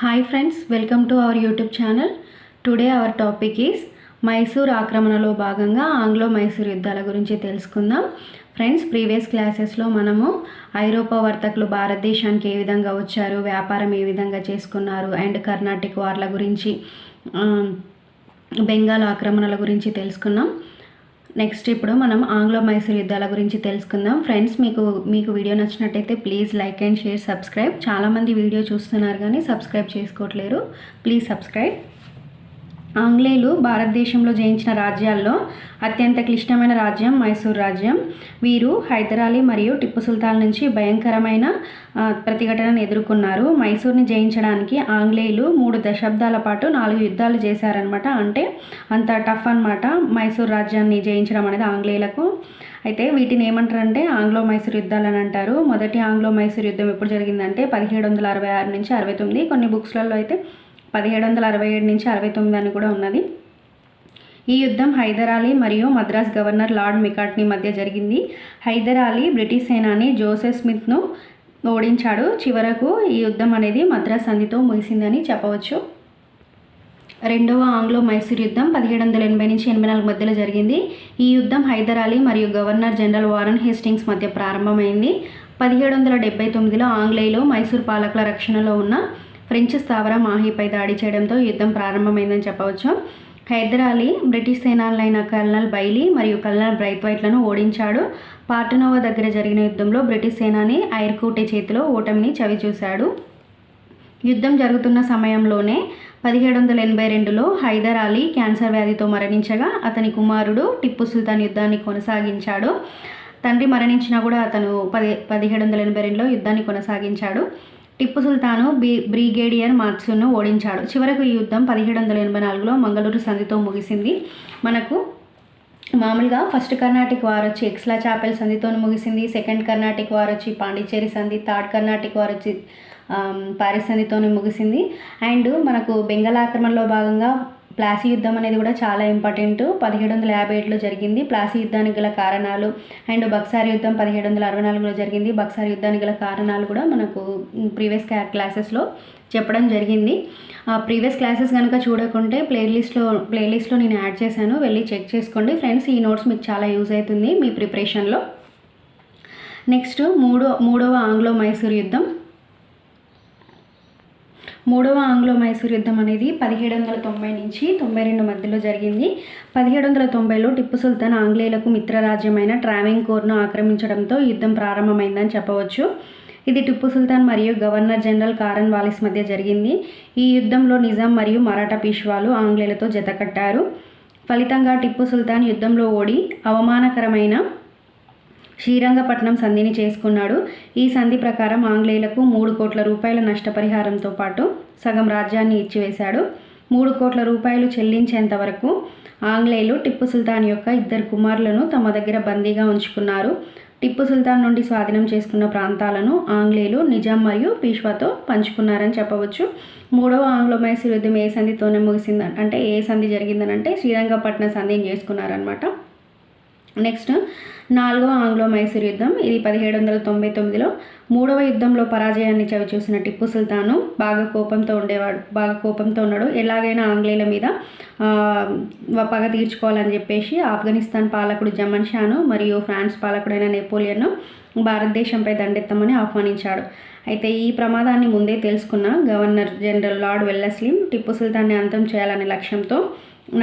Hi friends welcome to our YouTube channel today our topic is Mysore ఆక్రమణలో భాగంగా Anglo Mysore యుద్ధాల గురించి తెలుసుకుందాం. Friends previous క్లాసెస్లో మనము ఐరోపా వర్తకులు భారతదేశానికి ఏ విధంగా వచ్చారు వ్యాపారం ఏ విధంగా చేసుకున్నారు అండ్ కర్ణాటిక్ వార్ల గురించి బెంగాల్ ఆక్రమణల గురించి తెలుసుకున్నాం నెక్స్ట్ ఇప్పుడు మనం ఆంగ్లో మైసూర్ యుద్ధాల గురించి తెలుసుకుందాం. ఫ్రెండ్స్ మీకు మీకు వీడియో నచ్చినట్టయితే please like and share subscribe చాలామంది వీడియో చూస్తున్నారు కానీ సబ్స్క్రైబ్ చేసుకోవట్లేరు. ప్లీజ్ సబ్స్క్రైబ్ ఆంగ్లేయులు భారతదేశంలో జయించిన రాజ్యాల్లో అత్యంత క్లిష్టమైన రాజ్యం మైసూర్ రాజ్యం. వీరు హైదరాలీ మరియు టిప్పు సుల్తాన్ నుంచి భయంకరమైన ప్రతిఘటనను ఎదుర్కొన్నారు. మైసూర్ని జయించడానికి ఆంగ్లేయులు మూడు దశాబ్దాల పాటు నాలుగు యుద్ధాలు చేశారనమాట అంటే అంత టఫ్ అన్నమాట మైసూర్ రాజ్యాన్ని జయించడం అనేది ఆంగ్లేయులకు. అయితే వీటిని ఏమంటారంటే ఆంగ్లో మైసూర్ యుద్ధాలు అని అంటారు. మొదటి ఆంగ్లో మైసూర్ యుద్ధం ఎప్పుడు జరిగిందంటే పదిహేడు వందల అరవై ఆరు నుంచి అరవై తొమ్మిది. కొన్ని బుక్స్లలో అయితే పదిహేడు వందల అరవై ఏడు నుంచి అరవై తొమ్మిది అని కూడా ఉన్నది. ఈ యుద్ధం హైదర్ అలీ మరియు మద్రాస్ గవర్నర్ లార్డ్ మికాట్ని మధ్య జరిగింది. హైదర్ అలీ బ్రిటిష్ సేనాని జోసెఫ్ స్మిత్ను ఓడించాడు. చివరకు ఈ యుద్ధం అనేది మద్రాస్ సంధితో ముగిసిందని చెప్పవచ్చు. రెండవ ఆంగ్లో మైసూర్ యుద్ధం పదిహేడు వందల ఎనభై నుంచి ఎనభై నాలుగు మధ్యలో జరిగింది. ఈ యుద్ధం హైదర్ అలీ మరియు గవర్నర్ జనరల్ వారన్ హేస్టింగ్స్ మధ్య ప్రారంభమైంది. పదిహేడు వందల డెబ్బై తొమ్మిదిలో ఆంగ్లేయులు మైసూర్ పాలకుల రక్షణలో ఉన్న ఫ్రెంచ్ స్థావరం మాహీపై దాడి చేయడంతో యుద్ధం ప్రారంభమైందని చెప్పవచ్చు. హైదర్ అలీ బ్రిటిష్ సేనాలైన కల్నల్ బైలీ మరియు కల్నల్ బ్రైత్వైట్లను ఓడించాడు. పార్టనోవా దగ్గర జరిగిన యుద్ధంలో బ్రిటిష్ సేనాని ఐర్కూటే చేతిలో ఓటమిని చవిచూశాడు. యుద్ధం జరుగుతున్న సమయంలోనే పదిహేడు వందల ఎనభై రెండులో హైదర్ అలీ క్యాన్సర్ వ్యాధితో మరణించగా అతని కుమారుడు టిప్పు సుల్తాన్ యుద్ధాన్ని కొనసాగించాడు. తండ్రి మరణించినా కూడా అతను పది పదిహేడు వందల ఎనభై రెండులో యుద్ధాన్ని కొనసాగించాడు. టిప్పు సుల్తాను బి బ్రిగేడియర్ మార్క్స్ను ఓడించాడు. చివరకు ఈ యుద్ధం పదిహేడు వందల ఎనభై నాలుగులో మంగళూరు సంధితో ముగిసింది. మనకు మామూలుగా ఫస్ట్ కర్ణాటిక్ వార్ వచ్చి ఎక్స్లా చాపెల్ సంధితో ముగిసింది. సెకండ్ కర్ణాటిక్ వార్ వచ్చి పాండిచ్చేరి సంధి థర్డ్ కర్ణాటిక్ వార్ వచ్చి పారిస్ సంధితో ముగిసింది. అండ్ మనకు బెంగాల్ ఆక్రమణలో భాగంగా ప్లాసీ యుద్ధం అనేది కూడా చాలా ఇంపార్టెంట్. పదిహేడు వందల యాభై ఏడులో జరిగింది. ప్లాసీ యుద్ధానికి గల కారణాలు అండ్ బక్సార్ యుద్ధం పదిహేడు వందల అరవై నాలుగులో జరిగింది. బక్సార్ యుద్ధానికి గల కారణాలు కూడా మనకు ప్రీవియస్ క్లాసెస్లో చెప్పడం జరిగింది. ఆ ప్రీవియస్ క్లాసెస్ కనుక చూడకుంటే ప్లేలిస్ట్లో ప్లేలిస్ట్లో నేను యాడ్ చేశాను. వెళ్ళి చెక్ చేసుకోండి. ఫ్రెండ్స్ ఈ నోట్స్ మీకు చాలా యూజ్ అవుతుంది మీ ప్రిపరేషన్లో. నెక్స్ట్ మూడో మూడవ ఆంగ్లో మైసూర్ యుద్ధం. మూడవ ఆంగ్లో మైసూర్ యుద్ధం అనేది పదిహేడు వందల తొంభై నుంచి తొంభై రెండు మధ్యలో జరిగింది. పదిహేడు వందల తొంభైలో టిప్పు సుల్తాన్ ఆంగ్లేయులకు మిత్రరాజ్యమైన ట్రావెంకోర్ను ఆక్రమించడంతో యుద్ధం ప్రారంభమైందని చెప్పవచ్చు. ఇది టిప్పు సుల్తాన్ మరియు గవర్నర్ జనరల్ కారన్ వాలిస్ మధ్య జరిగింది. ఈ యుద్ధంలో నిజాం మరియు మరాఠా పీష్వాలు ఆంగ్లేయులతో జతకట్టారు ఫలితంగా టిప్పు సుల్తాన్ యుద్ధంలో ఓడి అవమానకరమైన శ్రీరంగపట్నం సంధిని చేసుకున్నాడు. ఈ సంధి ప్రకారం ఆంగ్లేయులకు మూడు కోట్ల రూపాయల నష్టపరిహారంతో పాటు సగం రాజ్యాన్ని ఇచ్చివేశాడు. మూడు కోట్ల రూపాయలు చెల్లించేంత వరకు ఆంగ్లేయులు టిప్పు సుల్తాన్ యొక్క ఇద్దరు కుమారులను తమ దగ్గర బందీగా ఉంచుకున్నారు. టిప్పు సుల్తాన్ నుండి స్వాధీనం చేసుకున్న ప్రాంతాలను ఆంగ్లేయులు నిజాం మరియు పీష్వాతో పంచుకున్నారని చెప్పవచ్చు. మూడవ ఆంగ్లో మైసూర్ యుద్ధం ఏ సంధితోనే ముగిసింది అంటే ఏ సంధి జరిగిందనంటే శ్రీరంగపట్నం సంధిని చేసుకున్నారనమాట నెక్స్ట్ నాలుగవ ఆంగ్లో మైసూర్ యుద్ధం. ఇది పదిహేడు వందల తొంభై తొమ్మిదిలో మూడవ యుద్ధంలో పరాజయాన్ని చవిచూసిన టిప్పు సుల్తాను. బాగా కోపంతో ఉండేవాడు బాగా కోపంతో ఉన్నాడు. ఎలాగైనా ఆంగ్లేయుల మీద పగ తీర్చుకోవాలని చెప్పేసి ఆఫ్ఘనిస్తాన్ పాలకుడు జమన్ షాను మరియు ఫ్రాన్స్ పాలకుడైన నెపోలియన్ను భారతదేశంపై దండెత్తమని ఆహ్వానించాడు. అయితే ఈ ప్రమాదాన్ని ముందే తెలుసుకున్న గవర్నర్ జనరల్ లార్డ్ వెల్లస్లీం టిప్పు సుల్తాన్ని అంతం చేయాలనే లక్ష్యంతో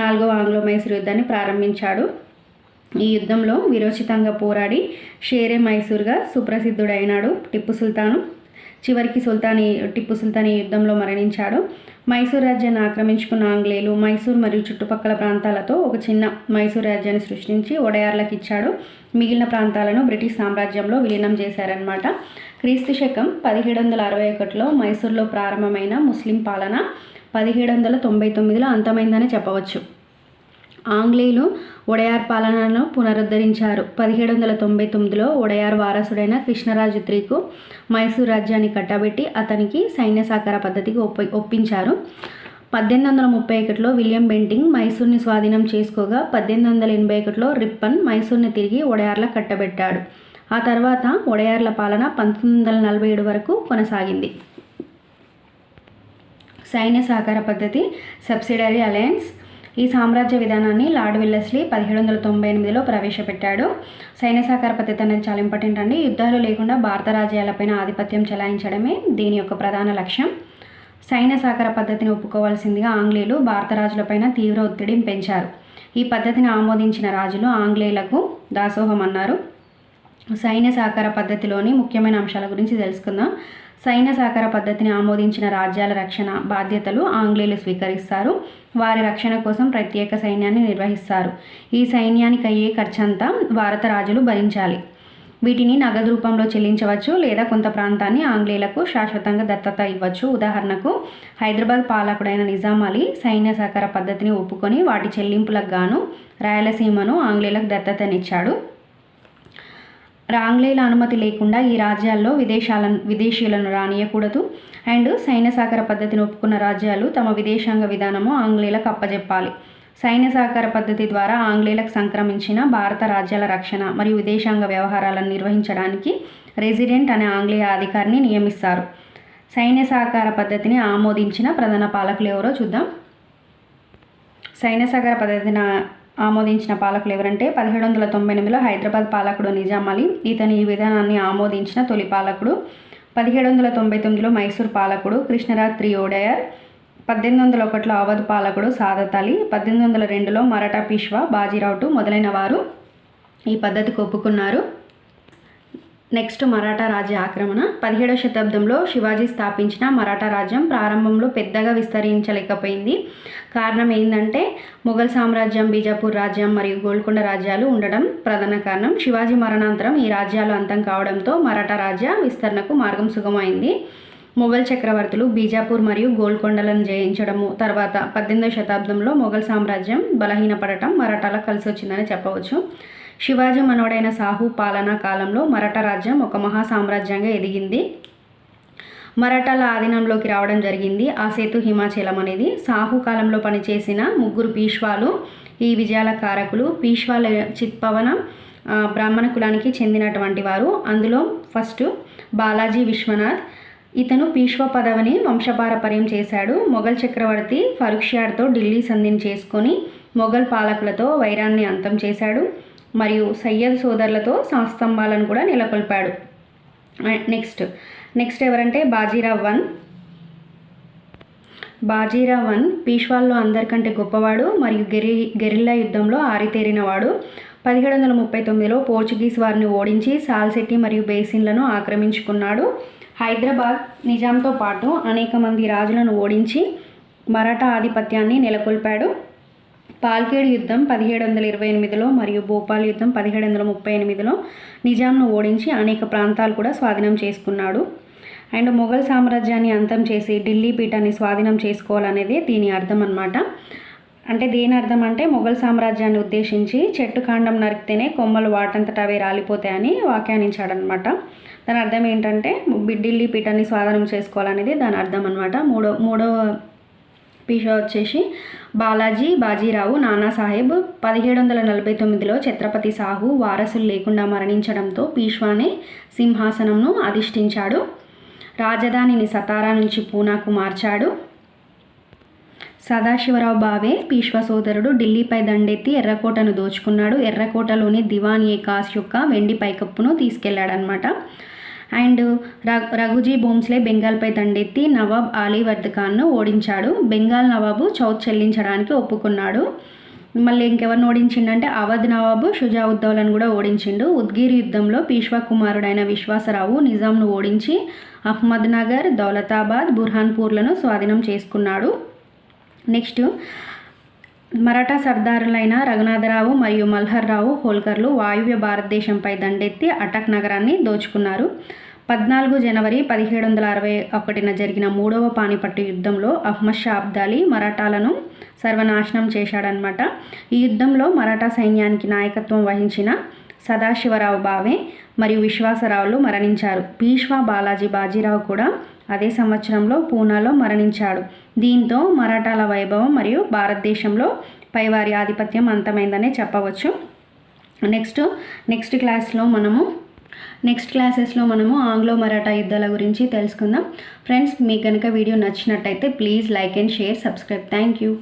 నాలుగవ ఆంగ్లో మైసూర్ యుద్ధాన్ని ప్రారంభించాడు. ఈ యుద్ధంలో విరోచితంగా పోరాడి షేరే మైసూర్గా సుప్రసిద్ధుడైనాడు టిప్పు సుల్తాను. చివరికి సుల్తాన్ ఈ టిప్పు సుల్తాన్ ఈ యుద్ధంలో మరణించాడు. మైసూర్ రాజ్యాన్ని ఆక్రమించుకున్న ఆంగ్లేయులు మైసూర్ మరియు చుట్టుపక్కల ప్రాంతాలతో ఒక చిన్న మైసూర్ రాజ్యాన్ని సృష్టించి ఒడయార్లకు ఇచ్చాడు. మిగిలిన ప్రాంతాలను బ్రిటిష్ సామ్రాజ్యంలో విలీనం చేశారనమాట క్రీస్తు శకం పదిహేడు వందల అరవై ఒకటిలో మైసూర్లో ప్రారంభమైన ముస్లిం పాలన పదిహేడు వందల తొంభై తొమ్మిదిలో అంతమైందని చెప్పవచ్చు. ఆంగ్లేయులు ఒడయార్ పాలనను పునరుద్ధరించారు. పదిహేడు వందల తొంభై తొమ్మిదిలో ఒడయార్ వారసుడైన కృష్ణరాజు త్రీకు మైసూర్ రాజ్యాన్ని కట్టబెట్టి అతనికి సైన్య సహకార పద్ధతికి ఒప్ప ఒప్పించారు. పద్దెనిమిది వందల ముప్పై ఒకటిలో విలియం బెంటింగ్ మైసూర్ని స్వాధీనం చేసుకోగా పద్దెనిమిది వందల ఎనభై ఒకటిలో రిప్పన్ మైసూర్ని తిరిగి ఒడయార్ల కట్టబెట్టాడు. ఆ తర్వాత ఒడయార్ల పాలన పంతొమ్మిది వందల నలభై ఏడు వరకు కొనసాగింది. సైన్య సహకార పద్ధతి సబ్సిడరీ అలయన్స్ ఈ సామ్రాజ్య విధానాన్ని లార్డ్ విల్లస్లీ పదిహేడు వందల తొంభై ఎనిమిదిలో ప్రవేశపెట్టాడు. సైన్య సహకార పద్ధతి అనేది చాలా ఇంపార్టెంట్ అండి. యుద్ధాలు లేకుండా భారత రాజ్యాలపైన ఆధిపత్యం చెలాయించడమే దీని యొక్క ప్రధాన లక్ష్యం. సైన్య సహకార పద్ధతిని ఒప్పుకోవాల్సిందిగా ఆంగ్లేయులు భారత రాజులపైన తీవ్ర ఒత్తిడిని పెంచారు. ఈ పద్ధతిని ఆమోదించిన రాజులు ఆంగ్లేయులకు దాసోహం అన్నారు. సైన్య సహకార పద్ధతిలోని ముఖ్యమైన అంశాల గురించి తెలుసుకుందాం. సైన్య సహకార పద్ధతిని ఆమోదించిన రాజ్యాల రక్షణ బాధ్యతలు ఆంగ్లేయులు స్వీకరిస్తారు. వారి రక్షణ కోసం ప్రత్యేక సైన్యాన్ని నిర్వహిస్తారు. ఈ సైన్యానికి అయ్యే ఖర్చంతా భారత రాజులు భరించాలి. వీటిని నగదు రూపంలో చెల్లించవచ్చు లేదా కొంత ప్రాంతాన్ని ఆంగ్లేయులకు శాశ్వతంగా దత్తత ఇవ్వచ్చు. ఉదాహరణకు హైదరాబాద్ పాలకుడైన నిజాం అలీ సైన్య సహకార పద్ధతిని ఒప్పుకొని వాటి చెల్లింపులకు గాను రాయలసీమను ఆంగ్లేయులకు దత్తతనిచ్చాడు. ఆంగ్లేయుల అనుమతి లేకుండా ఈ రాజ్యాల్లో విదేశాలను విదేశీయులను రానియకూడదు. అండ్ సైన్య సహకార పద్ధతిని ఒప్పుకున్న రాజ్యాలు తమ విదేశాంగ విధానము ఆంగ్లేయులకు అప్పజెప్పాలి. సైన్య సహకార పద్ధతి ద్వారా ఆంగ్లేయులకు సంక్రమించిన భారత రాజ్యాల రక్షణ మరియు విదేశాంగ వ్యవహారాలను నిర్వహించడానికి రెసిడెంట్ అనే ఆంగ్లేయ అధికారిని నియమిస్తారు. సైన్య సహకార పద్ధతిని ఆమోదించిన ప్రధాన పాలకులు ఎవరో చూద్దాం. సైన్య సహకార పద్ధతిని ఆమోదించిన పాలకులు ఎవరంటే పదిహేడు వందల తొంభై ఎనిమిదిలో హైదరాబాద్ పాలకుడు నిజాం అలీ ఇతని ఈ విధానాన్ని ఆమోదించిన తొలి పాలకుడు. పదిహేడు వందల తొంభై తొమ్మిదిలో మైసూర్ పాలకుడు కృష్ణరాజ్ త్రియోడయర్. పద్దెనిమిది వందల ఒకటిలో అవధ్ పాలకుడు సాదత్ అలీ పద్దెనిమిది వందల రెండులో మరాఠా పిష్వా బాజీరావుటు మొదలైన వారు ఈ పద్ధతికి ఒప్పుకున్నారు. నెక్స్ట్ మరాఠా రాజ్య ఆక్రమణ. పదిహేడవ శతాబ్దంలో శివాజీ స్థాపించిన మరాఠా రాజ్యం ప్రారంభంలో పెద్దగా విస్తరించలేకపోయింది. కారణం ఏంటంటే మొఘల్ సామ్రాజ్యం బీజాపూర్ రాజ్యం మరియు గోల్కొండ రాజ్యాలు ఉండడం ప్రధాన కారణం. శివాజీ మరణాంతరం ఈ రాజ్యాలు అంతం కావడంతో మరాఠా రాజ్య విస్తరణకు మార్గం సుగమైంది మొఘల్ చక్రవర్తులు బీజాపూర్ మరియు గోల్కొండలను జయించడము తర్వాత పద్దెనిమిదవ శతాబ్దంలో మొఘల్ సామ్రాజ్యం బలహీనపడటం మరాఠాలకు కలిసి వచ్చిందని చెప్పవచ్చు. శివాజీ మనవడైన సాహు పాలనా కాలంలో మరాఠా రాజ్యం ఒక మహా సామ్రాజ్యంగా ఎదిగింది. మరాఠాల ఆధీనంలోకి రావడం జరిగింది. ఆ సేతు హిమాచలం అనేది సాహు కాలంలో పనిచేసిన ముగ్గురు పీష్వాలు ఈ విజయాల కారకులు. పీష్వాల చిత్పవన బ్రాహ్మణ కులానికి చెందినటువంటి వారు. అందులో ఫస్ట్ బాలాజీ విశ్వనాథ్. ఇతను పీష్వ పదవిని వంశపారపర్యం చేశాడు. మొఘల్ చక్రవర్తి ఫరుక్షాడ్తో ఢిల్లీ సంధిని చేసుకొని మొఘల్ పాలకులతో వైరాన్ని అంతం చేశాడు. మరియు సయ్యద్ సోదరులతో సంస్తంభాలను కూడా నెలకొల్పాడు. నెక్స్ట్ నెక్స్ట్ ఎవరంటే బాజీరావ్ వన్. బాజీరావ్ వన్ పీష్వాల్లో అందరికంటే గొప్పవాడు మరియు గెరి గెరిల్లా యుద్ధంలో ఆరితేరినవాడు. పదిహేడు వందల ముప్పై తొమ్మిదిలో పోర్చుగీస్ వారిని ఓడించి సాల్సెట్టి మరియు బేసిన్లను ఆక్రమించుకున్నాడు. హైదరాబాద్ నిజాంతో పాటు అనేక మంది రాజులను ఓడించి మరాఠా ఆధిపత్యాన్ని నెలకొల్పాడు. పాల్కేడ్ యుద్ధం పదిహేడు వందల ఇరవై ఎనిమిదిలో మరియు భోపాల్ యుద్ధం పదిహేడు వందల ముప్పై ఎనిమిదిలో నిజాంను ఓడించి అనేక ప్రాంతాలు కూడా స్వాధీనం చేసుకున్నాడు. అండ్ మొఘల్ సామ్రాజ్యాన్ని అంతం చేసి ఢిల్లీ పీఠాన్ని స్వాధీనం చేసుకోవాలనేది దీని అర్థం అనమాట అంటే దేని అర్థం అంటే మొఘల్ సామ్రాజ్యాన్ని ఉద్దేశించి చెట్టు కాండం నరికితేనే కొమ్మలు వాటంతట అవే రాలిపోతాయని వ్యాఖ్యానించాడనమాట దాని అర్థం ఏంటంటే ఢిల్లీ పీఠాన్ని స్వాధీనం చేసుకోవాలనేది దాని అర్థం అనమాట మూడో మూడో పీషా వచ్చేసి బాలాజీ బాజీరావు నానాసాహెబ్ పదిహేడు వందల నలభై తొమ్మిదిలో ఛత్రపతి సాహు వారసులు లేకుండా మరణించడంతో పీష్వానే సింహాసనంను అధిష్ఠించాడు. రాజధానిని సతారా నుంచి పూనాకు మార్చాడు. సదాశివరావు బావే పీష్వ సోదరుడు. ఢిల్లీపై దండెత్తి ఎర్రకోటను దోచుకున్నాడు. ఎర్రకోటలోని దివాన్ ఏ కాస్ యొక్క వెండి పైకప్పును తీసుకెళ్ళాడనమాట అండ్ రఘుజీ భోంస్లే బెంగాల్పై దండెత్తి నవాబ్ అలీవర్ద్ ఖాన్ను ఓడించాడు. బెంగాల్ నవాబు చౌత్ చెల్లించడానికి ఒప్పుకున్నాడు. మళ్ళీ ఇంకెవరిని ఓడించిండంటే అవధ్ నవాబు షుజావుద్దౌలను కూడా ఓడించిండు. ఉద్గిర్ యుద్ధంలో పీష్వా కుమారుడైన విశ్వాసరావు నిజాంను ఓడించి అహ్మద్ నగర్ దౌలతాబాద్ బుర్హాన్పూర్లను స్వాధీనం చేసుకున్నాడు. నెక్స్ట్ మరాఠా సర్దారులైన రఘునాథరావు మరియు మల్హర్రావు హోల్కర్లు వాయువ్య భారతదేశంపై దండెత్తి అటక్ నగరాన్ని దోచుకున్నారు. పద్నాలుగు జనవరి పదిహేడు వందల అరవై ఒకటిన జరిగిన మూడవ పానిపట్టు యుద్ధంలో అహ్మద్ షా అబ్దాలీ మరాఠాలను సర్వనాశనం చేశాడనమాట ఈ యుద్ధంలో మరాఠా సైన్యానికి నాయకత్వం వహించిన సదాశివరావు బావే మరియు విశ్వాసరావులు మరణించారు. పీష్వా బాలాజీ బాజీరావు కూడా అదే సంవత్సరంలో పూనాలో మరణించాడు. దీంతో మరాఠాల వైభవం మరియు భారతదేశంలో పైవారి ఆధిపత్యం అంతమైందనే చెప్పవచ్చు. నెక్స్ట్ నెక్స్ట్ క్లాస్లో మనము నెక్స్ట్ క్లాసెస్లో మనము ఆంగ్లో మరాఠా యుద్ధాల గురించి తెలుసుకుందాం. ఫ్రెండ్స్ మీకు కనుక వీడియో నచ్చినట్టయితే please like and share subscribe. Thank you.